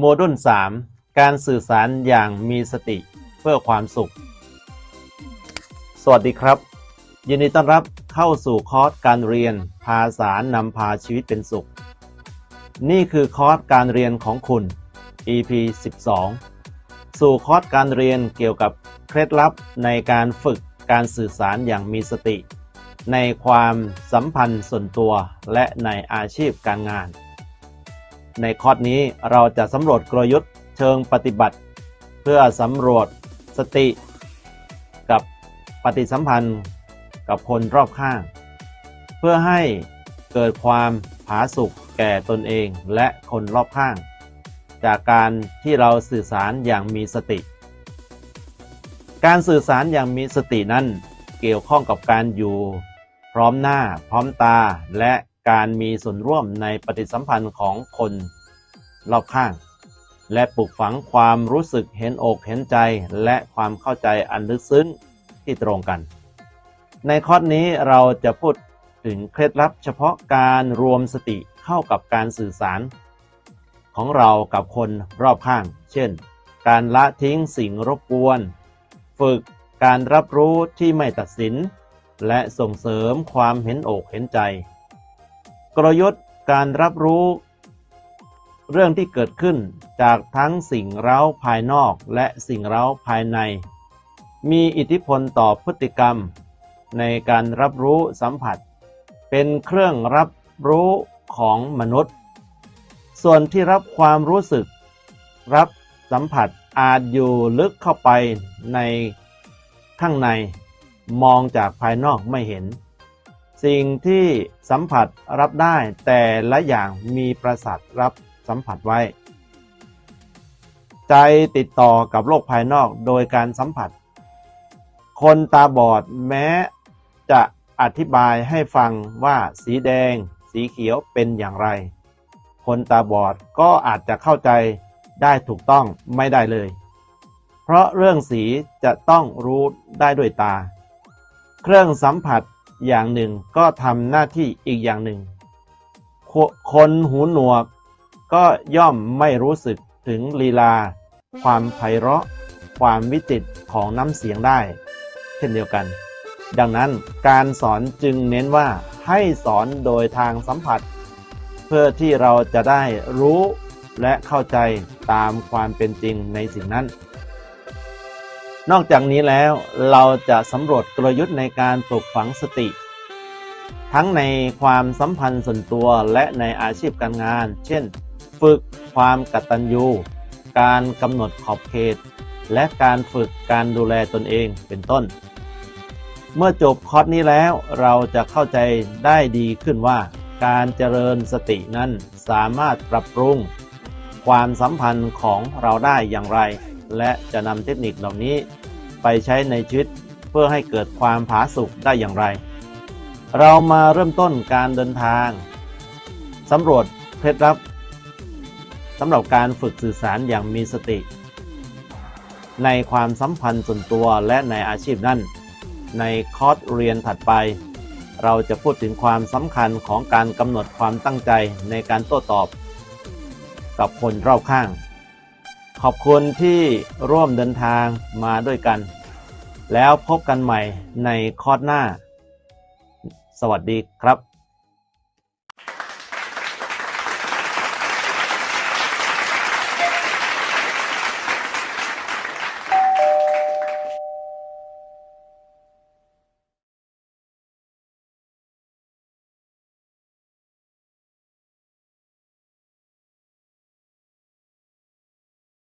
โมดูล3การสื่อสารอย่างมีสติเพื่อความสุข สวัสดีครับ ยินดีต้อนรับเข้าสู่คอร์สการเรียนภาษานำพาชีวิตเป็นสุข นี่คือคอร์สการเรียนของคุณ EP 12 สู่คอร์สการเรียนเกี่ยวกับเคล็ดลับในการฝึกการสื่อสารอย่างมีสติ ในความสัมพันธ์ส่วนตัวและในอาชีพการงาน ในคอร์สนี้เราจะสำรวจกลยุทธ์เชิงปฏิบัติ เพื่อสำรวจสติ กับปฏิสัมพันธ์กับคนรอบข้าง เพื่อให้เกิดความผาสุกแก่ตนเองและคนรอบข้าง จากการที่เราสื่อสารอย่างมีสติ การสื่อสารอย่างมีสตินั้นเกี่ยวข้องกับการอยู่ พร้อมหน้า พร้อมตาและ การมีส่วนร่วมในปฏิสัมพันธ์ของคนรอบข้าง และปลูกฝังความรู้สึกเห็นอกเห็นใจ และความเข้าใจอันลึกซึ้งที่ตรงกัน ในคอร์สนี้เราจะพูดถึงเคล็ดลับเฉพาะการรวมสติเข้ากับการสื่อสาร ของเรากับคนรอบข้าง เช่น การละทิ้งสิ่งรบกวน ฝึกการรับรู้ที่ไม่ตัดสิน และส่งเสริมความเห็นอกเห็นใจ กลยุทธ์การรับรู้ เรื่องที่เกิดขึ้นจากทั้งสิ่งเร้าภายนอกและสิ่งเร้าภายใน มีอิทธิพลต่อพฤติกรรม ในการรับรู้สัมผัส เป็นเครื่องรับรู้ของมนุษย์ ส่วนที่รับความรู้สึก รับสัมผัสอาจอยู่ลึกเข้าไปในข้างใน มองจากภายนอกไม่เห็น สิ่งที่สัมผัสรับได้แต่ละอย่างมีประสาทรับสัมผัสไว้ ใจติดต่อกับโลกภายนอกโดยการสัมผัส คนตาบอดแม้จะอธิบายให้ฟังว่าสีแดง สีเขียวเป็นอย่างไร คนตาบอดก็อาจจะเข้าใจได้ถูกต้องไม่ได้เลย เพราะเรื่องสีจะต้องรู้ได้ด้วยตา เครื่องสัมผัส อย่างหนึ่งก็ทำหน้าที่อีกอย่างหนึ่ง คนหูหนวกก็ย่อมไม่รู้สึกถึงลีลา ความไพเราะ ความวิจิตรของน้ำเสียงได้ เช่นเดียวกัน ดังนั้นการสอนจึงเน้นว่าให้สอนโดยทางสัมผัส เพื่อที่เราจะได้รู้และเข้าใจตามความเป็นจริงในสิ่งนั้น นอกจากนี้แล้วเราจะสำรวจกลยุทธ์ในการปลูกฝังสติ ทั้งในความสัมพันธ์ส่วนตัวและในอาชีพการงาน เช่น ฝึกความกตัญญู การกำหนดขอบเขต และการฝึกการดูแลตนเองเป็นต้น เมื่อจบคอร์สนี้แล้วเราจะเข้าใจได้ดีขึ้นว่า การเจริญสตินั้นสามารถปรับปรุง ความสัมพันธ์ของเราได้อย่างไร และจะนำเทคนิคเหล่านี้ไปใช้ในชีวิตเพื่อให้เกิดความผาสุกได้อย่างไร เรามาเริ่มต้นการเดินทางสำรวจเคล็ดลับสำหรับการฝึกสื่อสารอย่างมีสติ ในความสัมพันธ์ส่วนตัวและในอาชีพนั้น ในคอร์สเรียนถัดไป เราจะพูดถึงความสำคัญของการกำหนดความตั้งใจในการโต้ตอบ กับคนรอบข้าง ขอบคุณที่ร่วมเดินทางมาด้วยกัน แล้วพบกันใหม่ในคอร์สหน้า สวัสดีครับ